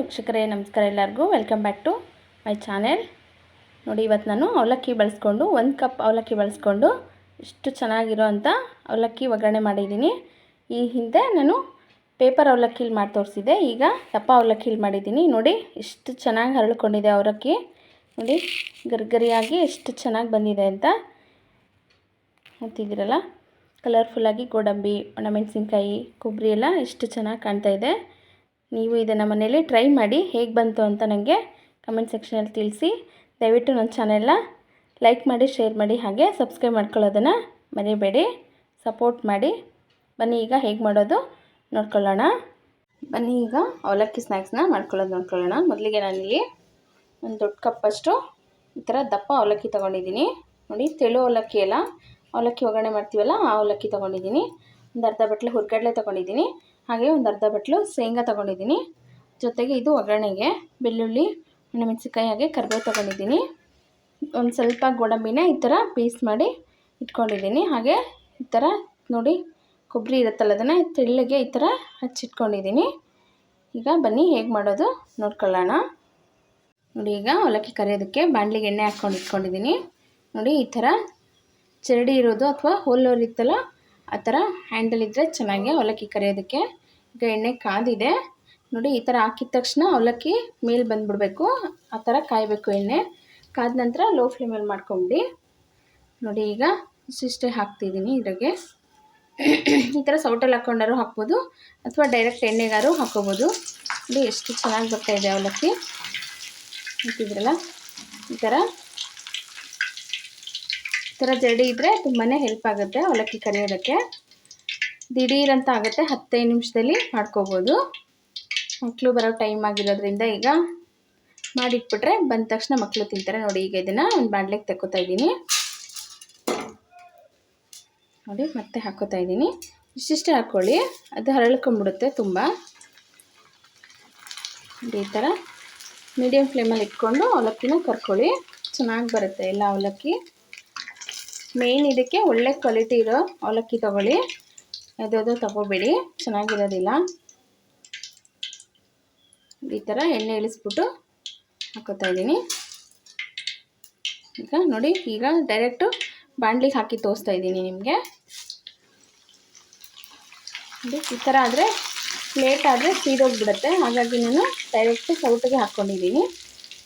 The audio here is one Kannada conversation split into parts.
ವೀಕ್ಷಕರೇ, ನಮಸ್ಕಾರ ಎಲ್ಲರಿಗೂ. Welcome back to my channel ನೋಡಿ ಇವತ್ತು ನಾನು ಅವಲಕ್ಕಿ ಬಳಸ್ಕೊಂಡು, ಒಂದು ಕಪ್ ಅವಲಕ್ಕಿ ಬಳಸ್ಕೊಂಡು, ಇಷ್ಟು ಚೆನ್ನಾಗಿರೋ ಅಂಥ ಅವಲಕ್ಕಿ ಒಗ್ಗರಣೆ ಮಾಡಿದ್ದೀನಿ. ಈ ಹಿಂದೆ ನಾನು ಪೇಪರ್ ಅವಲಕ್ಕಿಲಿ ಮಾಡಿ ತೋರಿಸಿದ್ದೆ ಈಗ ದಪ್ಪ ಅವಲಕ್ಕಿಲಿ ಮಾಡಿದ್ದೀನಿ. ನೋಡಿ, ಇಷ್ಟು ಚೆನ್ನಾಗಿ ಹರಳ್ಕೊಂಡಿದೆ ಅವಲಕ್ಕಿ. ನೋಡಿ, ಗರಿಗರಿಯಾಗಿ ಎಷ್ಟು ಚೆನ್ನಾಗಿ ಬಂದಿದೆ ಅಂತ. ನೋಡ್ತಿದ್ದೀರಲ್ಲ? ಕಲರ್ಫುಲ್ಲಾಗಿ ಗೋಡಂಬಿ ಒಣಮೆಣಸಿನ್ಕಾಯಿ ಕೊಬ್ಬರಿ ಎಲ್ಲ ಎಷ್ಟು ಚೆನ್ನಾಗಿ ಕಾಣ್ತಾ ಇದೆ. ನೀವು ಇದನ್ನು ಮನೆಯಲ್ಲಿ ಟ್ರೈ ಮಾಡಿ ಹೇಗೆ ಬಂತು ಅಂತ ನನಗೆ ಕಮೆಂಟ್ ಸೆಕ್ಷನಲ್ಲಿ ತಿಳಿಸಿ. ದಯವಿಟ್ಟು ನನ್ನ ಚಾನೆಲ್ನ ಲೈಕ್ ಮಾಡಿ ಶೇರ್ ಮಾಡಿ, ಹಾಗೆ ಸಬ್ಸ್ಕ್ರೈಬ್ ಮಾಡ್ಕೊಳ್ಳೋದನ್ನು ಮರಿಬೇಡಿ. ಸಪೋರ್ಟ್ ಮಾಡಿ. ಬನ್ನಿ ಈಗ ಹೇಗೆ ಮಾಡೋದು ನೋಡ್ಕೊಳ್ಳೋಣ. ಬನ್ನಿ ಈಗ ಅವಲಕ್ಕಿ ಸ್ನ್ಯಾಕ್ಸ್ನ ಮಾಡ್ಕೊಳ್ಳೋದು ನೋಡ್ಕೊಳ್ಳೋಣ. ಮೊದಲಿಗೆ ನಾನಿಲ್ಲಿ ಒಂದು ದೊಡ್ಡ ಕಪ್ಪಷ್ಟು ಈ ಥರ ದಪ್ಪ ಅವಲಕ್ಕಿ ತೊಗೊಂಡಿದ್ದೀನಿ. ನೋಡಿ, ತೆಳು ಅವಲಕ್ಕಿ ಎಲ್ಲ ಅವಲಕ್ಕಿ ಒಗ್ಗರಣೆ ಮಾಡ್ತೀವಲ್ಲ, ಆ ಅವಲಕ್ಕಿ ತೊಗೊಂಡಿದ್ದೀನಿ. ಒಂದು ಅರ್ಧ ಬಟ್ಲೆ ಹುರ್ಗಡ್ಲೆ ತೊಗೊಂಡಿದ್ದೀನಿ. ಹಾಗೆ ಒಂದು ಅರ್ಧ ಬಟ್ಲು ಶೇಂಗಾ ತೊಗೊಂಡಿದ್ದೀನಿ. ಜೊತೆಗೆ ಇದು ಒಗ್ಗರಣೆಗೆ, ಬೆಳ್ಳುಳ್ಳಿ ಮೆಣಸಿನ್ಕಾಯಿ ಹಾಗೆ ಕರಿಬೇವು ತೊಗೊಂಡಿದ್ದೀನಿ. ಒಂದು ಸ್ವಲ್ಪ ಗೋಡಂಬಿನ ಈ ಥರ ಪೀಸ್ ಮಾಡಿ ಇಟ್ಕೊಂಡಿದ್ದೀನಿ. ಹಾಗೆ ಈ ಥರ ನೋಡಿ ಕೊಬ್ಬರಿ ಇರುತ್ತಲ್ಲ ಅದನ್ನು ತೆಳ್ಳಗೆ ಈ ಥರ ಹಚ್ಚಿಟ್ಕೊಂಡಿದ್ದೀನಿ. ಈಗ ಬನ್ನಿ ಹೇಗೆ ಮಾಡೋದು ನೋಡ್ಕೊಳ್ಳೋಣ. ನೋಡಿ ಈಗ ಅವಲಕ್ಕಿ ಕರೆಯೋದಕ್ಕೆ ಬಾಣಲಿಗೆ ಎಣ್ಣೆ ಹಾಕ್ಕೊಂಡು ಇಟ್ಕೊಂಡಿದ್ದೀನಿ. ನೋಡಿ ಈ ಥರ ಚರಡಿ ಇರೋದು ಅಥವಾ ಹೋಲ್ ಇತ್ತಲ್ಲ, ಆ ಥರ ಹ್ಯಾಂಡಲ್ ಇದ್ದರೆ ಚೆನ್ನಾಗಿ ಅವಲಕ್ಕಿ ಕರಿಯೋದಕ್ಕೆ ಈಗ ಎಣ್ಣೆ ಕಾದಿದೆ. ನೋಡಿ, ಈ ಥರ ಹಾಕಿದ ತಕ್ಷಣ ಅವಲಕ್ಕಿ ಮೇಲೆ ಬಂದ್ಬಿಡಬೇಕು. ಆ ಥರ ಕಾಯಬೇಕು ಎಣ್ಣೆ. ಕಾದ ನಂತರ ಲೋ ಫ್ಲೇಮಲ್ಲಿ ಮಾಡ್ಕೊಂಬಿಡಿ. ನೋಡಿ, ಈಗ ಇಷ್ಟಿಷ್ಟೇ ಹಾಕ್ತಿದ್ದೀನಿ ಇದಕ್ಕೆ ಈ ಥರ ಸೌಟಲ್ಲಿ ಹಾಕ್ಕೊಂಡಾರು ಹಾಕ್ಬೋದು. ಅಥವಾ ಡೈರೆಕ್ಟ್ ಎಣ್ಣೆಗಾರು ಹಾಕ್ಕೋಬೋದು ನೋಡಿ, ಎಷ್ಟು ಚೆನ್ನಾಗಿ ಇದೆ ಅವಲಕ್ಕಿ. ಹಾಕಿದ್ರಲ್ಲ? ಈ ಥರ ಈ ಥರ ಜಡಿ ಇದ್ದರೆ ತುಂಬಾ ಹೆಲ್ಪ್ ಆಗುತ್ತೆ ಅವಲಕ್ಕಿ ಕರಿಯೋದಕ್ಕೆ. ದಿಢೀರ್ ಅಂತ ಆಗುತ್ತೆ, ಹತ್ತೈದು ನಿಮಿಷದಲ್ಲಿ ಮಾಡ್ಕೋಬೋದು. ಮಕ್ಕಳು ಬರೋ ಟೈಮ್ ಆಗಿರೋದ್ರಿಂದ ಈಗ ಮಾಡಿಟ್ಬಿಟ್ರೆ ಬಂದ ತಕ್ಷಣ ಮಕ್ಕಳು ತಿಂತಾರೆ. ನೋಡಿ, ಈಗ ಇದನ್ನು ಒಂದು ಬಾಣ್ಲೆಗೆ ತಕ್ಕೋತಾ ಇದ್ದೀನಿ. ನೋಡಿ, ಮತ್ತೆ ಹಾಕೋತಾ ಇದ್ದೀನಿ. ಇಷ್ಟಿಷ್ಟೇ ಹಾಕ್ಕೊಳ್ಳಿ ಅದು ಹರಳ್ಕೊಂಬಿಡುತ್ತೆ ತುಂಬ. ಈ ಥರ ಮೀಡಿಯಮ್ ಫ್ಲೇಮಲ್ಲಿ ಇಟ್ಕೊಂಡು ಅವಲಕ್ಕಿನ ಕರ್ಕೊಳ್ಳಿ. ಚೆನ್ನಾಗಿ ಬರುತ್ತೆ ಎಲ್ಲ ಅವಲಕ್ಕಿ. ಮೇಯ್ನ್ ಇದಕ್ಕೆ ಒಳ್ಳೆ ಕ್ವಾಲಿಟಿ ಇರೋ ಅವಲಕ್ಕಿ ತೊಗೊಳ್ಳಿ. ಯಾವುದ್ಯಾವುದೋ ತಗೋಬೇಡಿ, ಚೆನ್ನಾಗಿರೋದಿಲ್ಲ. ಈ ಥರ ಎಣ್ಣೆ ಇಳಿಸ್ಬಿಟ್ಟು ಹಾಕೋತಾ ಇದ್ದೀನಿ. ಈಗ ನೋಡಿ, ಈಗ ಡೈರೆಕ್ಟು ಬಾಂಡ್ಲಿಗೆ ಹಾಕಿ ತೋರಿಸ್ತಾ ಇದ್ದೀನಿ ನಿಮಗೆ. ಈ ಥರ ಆದರೆ ಪ್ಲೇಟ್ ಆದರೆ ಸೀದೋಗ್ಬಿಡುತ್ತೆ. ಹಾಗಾಗಿ ನಾನು ಡೈರೆಕ್ಟು ಸೌಟಿಗೆ ಹಾಕ್ಕೊಂಡಿದ್ದೀನಿ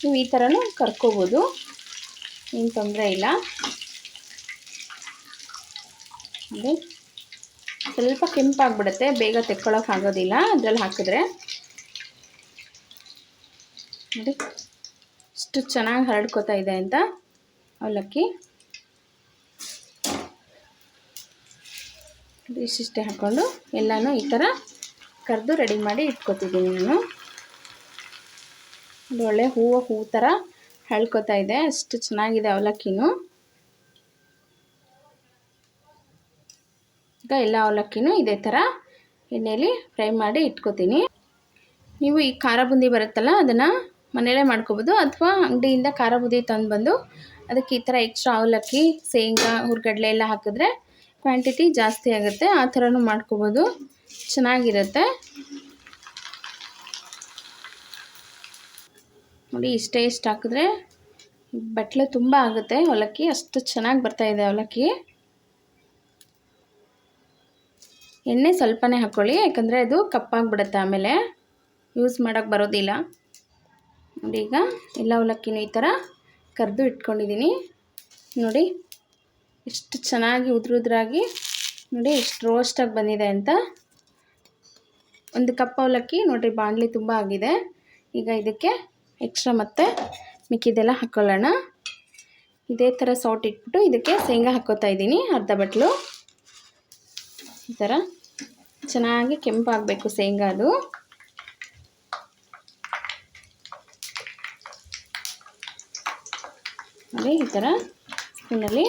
ನೀವು ಈ ಥರನೂ ಕರ್ಕೋಬೋದು. ಏನು ತೊಂದರೆ ಇಲ್ಲ. ನೋಡಿ ಸ್ವಲ್ಪ ಕೆಂಪಾಗ್ಬಿಡುತ್ತೆ, ಬೇಗ ತೆಕ್ಕೊಳ್ಳೋಕೆ ಆಗೋದಿಲ್ಲ, ಅದರಲ್ಲಿ ಹಾಕಿದ್ರೆ. ನೋಡಿ, ಇಷ್ಟು ಚೆನ್ನಾಗಿ ಹರಡ್ಕೋತಾ ಇದೆ ಅಂತ ಅವಲಕ್ಕಿ. ಇಷ್ಟಿಷ್ಟೇ ಹಾಕ್ಕೊಂಡು ಎಲ್ಲನೂ ಈ ಥರ ಕರೆದು ರೆಡಿ ಮಾಡಿ ಇಟ್ಕೊತಿದ್ದೀನಿ ನಾನು. ಅದು ಒಳ್ಳೆ ಹೂವು, ಹೂ ಥರ ಹಳ್ಕೋತಾ ಇದೆ, ಅಷ್ಟು ಚೆನ್ನಾಗಿದೆ ಅವಲಕ್ಕಿನೂ. ಈಗ ಎಲ್ಲ ಅವಲಕ್ಕಿನೂ ಇದೇ ಥರ ಎಣ್ಣೆಯಲ್ಲಿ ಫ್ರೈ ಮಾಡಿ ಇಟ್ಕೋತೀನಿ. ನೀವು ಈ ಖಾರ ಬುಂದಿ ಬರುತ್ತಲ್ಲ, ಅದನ್ನು ಮನೆಯಲ್ಲೇ ಮಾಡ್ಕೋಬೋದು, ಅಥವಾ ಅಂಗಡಿಯಿಂದ ಖಾರ ಬುಂದಿ ತಂದು ಬಂದು ಅದಕ್ಕೆ ಈ ಥರ ಎಕ್ಸ್ಟ್ರಾ ಅವಲಕ್ಕಿ, ಶೇಂಗಾ, ಹುರ್ಗಡ್ಲೆ ಎಲ್ಲ ಹಾಕಿದ್ರೆ ಕ್ವಾಂಟಿಟಿ ಜಾಸ್ತಿ ಆಗುತ್ತೆ. ಆ ಥರನೂ ಮಾಡ್ಕೋಬೋದು. ಚೆನ್ನಾಗಿರುತ್ತೆ. ನೋಡಿ, ಇಷ್ಟೇ ಇಷ್ಟು ಹಾಕಿದ್ರೆ ಬಟ್ಲೆ ತುಂಬ ಆಗುತ್ತೆ ಅವಲಕ್ಕಿ. ಅಷ್ಟು ಚೆನ್ನಾಗಿ ಬರ್ತಾಯಿದೆ ಅವಲಕ್ಕಿ. ಎಣ್ಣೆ ಸ್ವಲ್ಪನೇ ಹಾಕ್ಕೊಳ್ಳಿ ಯಾಕಂದರೆ ಅದು ಕಪ್ಪಾಗಿಬಿಡುತ್ತೆ ಆಮೇಲೆ. ಯೂಸ್ ಮಾಡೋಕ್ಕೆ ಬರೋದಿಲ್ಲ. ನೋಡಿ ಈಗ ಎಲ್ಲ ಅವಲಕ್ಕಿನೂ ಈ ಥರ ಕರೆದು ಇಟ್ಕೊಂಡಿದ್ದೀನಿ. ನೋಡಿ, ಎಷ್ಟು ಚೆನ್ನಾಗಿ ಉದುರುದ್ರಾಗಿ, ನೋಡಿ ಎಷ್ಟು ರೋಸ್ಟಾಗಿ ಬಂದಿದೆ ಅಂತ. ಒಂದು ಕಪ್ ಅವಲಕ್ಕಿ, ನೋಡಿರಿ ಬಾಣಲಿ ತುಂಬ ಆಗಿದೆ. ಈಗ ಇದಕ್ಕೆ ಎಕ್ಸ್ಟ್ರಾ ಮತ್ತೆ ಮಿಕ್ಕಿದೆಲ್ಲ ಹಾಕ್ಕೊಳ್ಳೋಣ ಇದೇ ಥರ ಸೌಟ್ ಇಟ್ಬಿಟ್ಟು ಇದಕ್ಕೆ ಶೇಂಗಾ ಹಾಕ್ಕೋತಾ ಇದ್ದೀನಿ, ಅರ್ಧ ಬಟ್ಲು. ಈ ಥರ ಚೆನ್ನಾಗಿ ಕೆಂಪಾಗಬೇಕು ಶೇಂಗಾ ಅದು ನೋಡಿ ಈ ಥರ ಸ್ಪೂನಲ್ಲಿ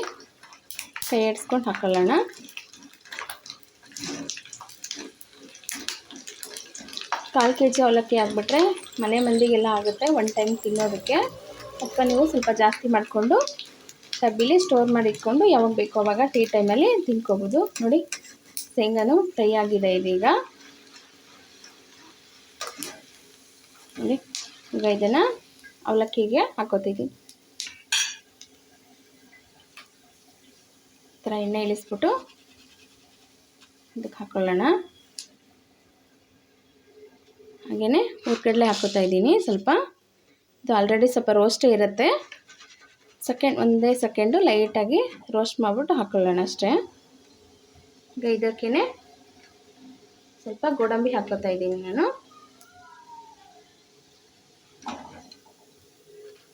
ಕೈ ಆಡಿಸ್ಕೊಂಡು ಹಾಕೊಳ್ಳೋಣ. ಕಾಲು ಕೆ ಜಿ ಅವಲಕ್ಕಿ ಹಾಕ್ಬಿಟ್ರೆ ಮನೆ ಮಂದಿಗೆಲ್ಲ ಆಗುತ್ತೆ ಒನ್ ಟೈಮ್ ತಿನ್ನೋದಕ್ಕೆ. ಅಥವಾ ನೀವು ಸ್ವಲ್ಪ ಜಾಸ್ತಿ ಮಾಡಿಕೊಂಡು ಡಬ್ಬಿಲಿ ಸ್ಟೋರ್ ಮಾಡಿ ಇಟ್ಕೊಂಡು ಯಾವಾಗ ಬೇಕೋ ಅವಾಗ ಟೀ ಟೈಮಲ್ಲಿ ತಿನ್ಕೋಬೋದು. ನೋಡಿ. ಶೇಂಗಾನು ಫ್ರೈ ಆಗಿದೆ ಇದೀಗ. ನೋಡಿ, ಈಗ ಇದನ್ನು ಅವಲಕ್ಕಿಗೆ ಹಾಕೋತಿದ್ದೀನಿ ಈ ಥರ ಎಣ್ಣೆ ಇಳಿಸ್ಬಿಟ್ಟು ಇದಕ್ಕೆ ಹಾಕ್ಕೊಳ್ಳೋಣ ಹಾಗೆಯೇ ಹುರ್ಗಡ್ಲೆ ಹಾಕೋತಾ ಇದ್ದೀನಿ ಸ್ವಲ್ಪ. ಇದು ಆಲ್ರೆಡಿ ಸ್ವಲ್ಪ ರೋಸ್ಟ್ ಇರುತ್ತೆ. ಸೆಕೆಂಡ್ ಒಂದೇ ಸೆಕೆಂಡು ಲೈಟಾಗಿ ರೋಸ್ಟ್ ಮಾಡಿಬಿಟ್ಟು ಹಾಕ್ಕೊಳ್ಳೋಣ ಅಷ್ಟೇ. ಈಗ ಇದಕ್ಕೇ ಸ್ವಲ್ಪ ಗೋಡಂಬಿ ಹಾಕೋತಾ ಇದ್ದೀನಿ ನಾನು.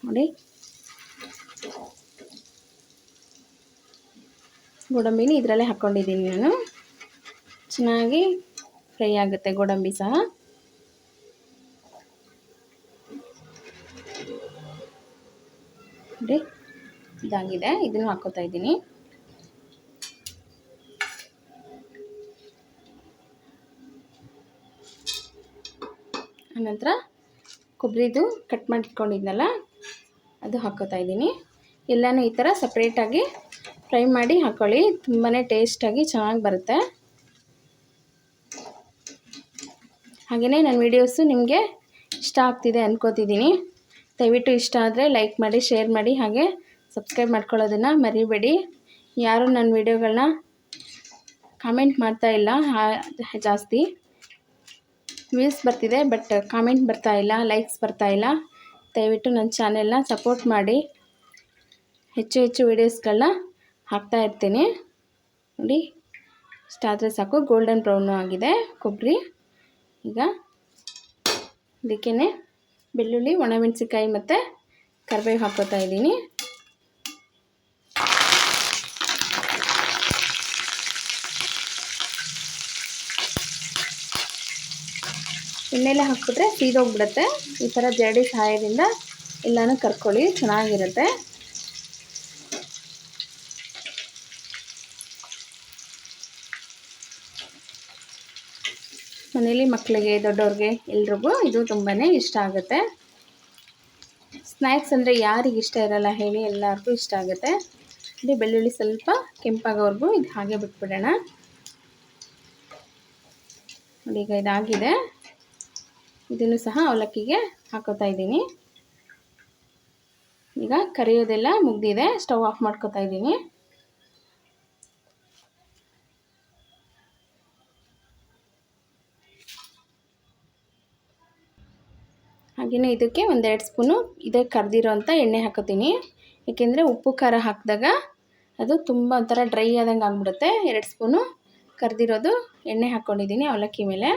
ನೋಡಿ. ಗೋಡಂಬಿನ ಇದರಲ್ಲೇ ಹಾಕ್ಕೊಂಡಿದ್ದೀನಿ ನಾನು. ಚೆನ್ನಾಗಿ ಫ್ರೈ ಆಗುತ್ತೆ ಗೋಡಂಬಿ ಸಹ. ಇದಾಗಿದೆ. ಇದನ್ನು ಹಾಕೋತಾ ಇದ್ದೀನಿ. ಆನಂತರ ಕೊಬ್ಬರಿದು ಕಟ್ ಮಾಡಿಟ್ಕೊಂಡಿದ್ನಲ್ಲ ಅದು ಹಾಕೋತಾ ಇದ್ದೀನಿ. ಎಲ್ಲನೂ ಈ ಥರ ಸಪ್ರೇಟಾಗಿ ಫ್ರೈ ಮಾಡಿ ಹಾಕ್ಕೊಳ್ಳಿ ತುಂಬಾ ಟೇಸ್ಟಾಗಿ ಚೆನ್ನಾಗಿ ಬರುತ್ತೆ. ಹಾಗೆಯೇ ನನ್ನ ವೀಡಿಯೋಸು ನಿಮಗೆ ಇಷ್ಟ ಆಗ್ತಿದೆ ಅಂದ್ಕೋತಿದ್ದೀನಿ ದಯವಿಟ್ಟು ಇಷ್ಟ ಆದರೆ ಲೈಕ್ ಮಾಡಿ ಶೇರ್ ಮಾಡಿ, ಹಾಗೆ ಸಬ್ಸ್ಕ್ರೈಬ್ ಮಾಡ್ಕೊಳ್ಳೋದನ್ನು ಮರಿಬೇಡಿ. ಯಾರು ನನ್ನ ವೀಡಿಯೋಗಳನ್ನ ಕಾಮೆಂಟ್ ಮಾಡ್ತಾ ಇಲ್ಲ ಜಾಸ್ತಿ. ವ್ಯೂಸ್ ಬರ್ತಿದೆ ಬಟ್ ಕಾಮೆಂಟ್ ಬರ್ತಾ ಇಲ್ಲ ಲೈಕ್ಸ್ ಬರ್ತಾ ಇಲ್ಲ. ದಯವಿಟ್ಟು ನನ್ನ ಚಾನೆಲ್ನ ಸಪೋರ್ಟ್ ಮಾಡಿ. ಹೆಚ್ಚು ಹೆಚ್ಚು ವೀಡಿಯೋಸ್ಗಳನ್ನ ಹಾಕ್ತಾ ಇರ್ತೀನಿ. ನೋಡಿ ಇಷ್ಟಾದರೆ ಸಾಕು. ಗೋಲ್ಡನ್ ಬ್ರೌನು ಆಗಿದೆ, ಕೊಬ್ಬರಿ. ಈಗ ಅದಕ್ಕೇ ಬೆಳ್ಳುಳ್ಳಿ ಒಣಮೆಣಸಿನ್ಕಾಯಿ ಮತ್ತು ಕರಿಬೇವು ಹಾಕೋತಾ ಇದ್ದೀನಿ. ಎಣ್ಣೆಲೆ ಹಾಕಿಬಿಟ್ರೆ ಸೀದೋಗ್ಬಿಡುತ್ತೆ. ಈ ಥರ ಜರಡಿ ಸಹಾಯದಿಂದ ಎಲ್ಲನೂ ಕರ್ಕೊಳ್ಳಿ, ಚೆನ್ನಾಗಿರುತ್ತೆ. ಮನೇಲಿ ಮಕ್ಕಳಿಗೆ ದೊಡ್ಡವ್ರಿಗೆ ಎಲ್ರಿಗೂ ಇದು ತುಂಬಾ ಇಷ್ಟ ಆಗುತ್ತೆ. ಸ್ನ್ಯಾಕ್ಸ್ ಅಂದರೆ ಯಾರಿಗೆ ಇಷ್ಟ ಇರಲ್ಲ ಹೇಳಿ ಎಲ್ಲರಿಗೂ ಇಷ್ಟ ಆಗುತ್ತೆ. ಇಲ್ಲಿ ಬೆಳ್ಳುಳ್ಳಿ ಸ್ವಲ್ಪ ಕೆಂಪಾಗೋವರೆಗೂ ಇದು ಹಾಗೆ ಬಿಟ್ಬಿಡೋಣ. ನೋಡಿ ಈಗ ಇದಾಗಿದೆ. ಇದನ್ನು ಸಹ ಅವಲಕ್ಕಿಗೆ ಹಾಕೋತಾ ಇದ್ದೀನಿ. ಈಗ ಕರಿಯೋದೆಲ್ಲ ಮುಗ್ದಿದೆ. ಸ್ಟವ್ ಆಫ್ ಮಾಡ್ಕೋತಾ ಇದ್ದೀನಿ. ಹಾಗೆಯೇ ಇದಕ್ಕೆ ಒಂದೆರಡು ಸ್ಪೂನು ಇದೇ ಕರೆದಿರೋ ಅಂಥ ಎಣ್ಣೆ ಹಾಕೋತೀನಿ. ಏಕೆಂದರೆ ಉಪ್ಪು, ಖಾರ ಹಾಕಿದಾಗ ಅದು ತುಂಬ ಒಂಥರ ಡ್ರೈ ಆದಂಗೆ ಆಗಿಬಿಡುತ್ತೆ. ಎರಡು ಸ್ಪೂನು ಕರೆದಿರೋದು ಎಣ್ಣೆ ಹಾಕ್ಕೊಂಡಿದ್ದೀನಿ ಅವಲಕ್ಕಿ ಮೇಲೆ.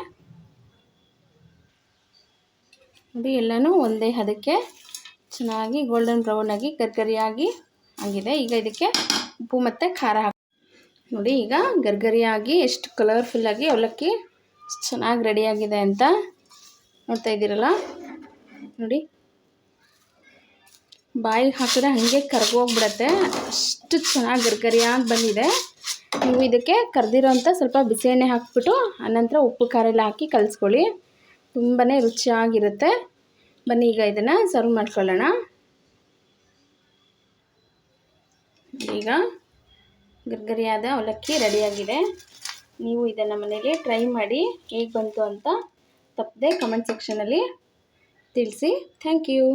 ನೋಡಿ ಎಲ್ಲನೂ ಒಂದೇ ಅದಕ್ಕೆ ಚೆನ್ನಾಗಿ ಗೋಲ್ಡನ್ ಬ್ರೌನಾಗಿ ಗರ್ಗರಿಯಾಗಿ ಆಗಿದೆ. ಈಗ ಇದಕ್ಕೆ ಉಪ್ಪು ಮತ್ತು ಖಾರ ಹಾಕಿ ನೋಡಿ, ಈಗ ಗರ್ಗರಿಯಾಗಿ ಎಷ್ಟು ಕಲರ್ಫುಲ್ಲಾಗಿ ಅವಲಕ್ಕಿ ಚೆನ್ನಾಗಿ ರೆಡಿಯಾಗಿದೆ ಅಂತ ನೋಡ್ತಾ ಇದ್ದೀರಲ್ಲ? ನೋಡಿ ಬಾಯಿಗೆ ಹಾಕಿದ್ರೆ ಹಾಗೆ ಕರ್ಗೋಗ್ಬಿಡತ್ತೆ ಅಷ್ಟು ಚೆನ್ನಾಗಿ ಗರ್ಗರಿಯಾಗಿ ಬಂದಿದೆ. ನೀವು ಇದಕ್ಕೆ ಕರೆದಿರೋಂಥ ಸ್ವಲ್ಪ ಬಿಸಿ ಎಣ್ಣೆ ಹಾಕ್ಬಿಟ್ಟು, ಆನಂತರ ಉಪ್ಪು ಖಾರ ಎಲ್ಲ ಹಾಕಿ ಕಲಿಸ್ಕೊಳ್ಳಿ. ತುಂಬಾ ರುಚಿಯಾಗಿರುತ್ತೆ. ಬನ್ನಿ ಈಗ ಇದನ್ನು ಸರ್ವ್ ಮಾಡ್ಕೊಳ್ಳೋಣ. ಈಗ ಗರ್ಗರಿಯಾದ ಅವಲಕ್ಕಿ ರೆಡಿಯಾಗಿದೆ. ನೀವು ಇದನ್ನು ಮನೆಗೆ ಟ್ರೈ ಮಾಡಿ ಹೇಗೆ ಬಂತು ಅಂತ ತಪ್ಪದೆ ಕಮೆಂಟ್ ಸೆಕ್ಷನಲ್ಲಿ ತಿಳಿಸಿ. Thank you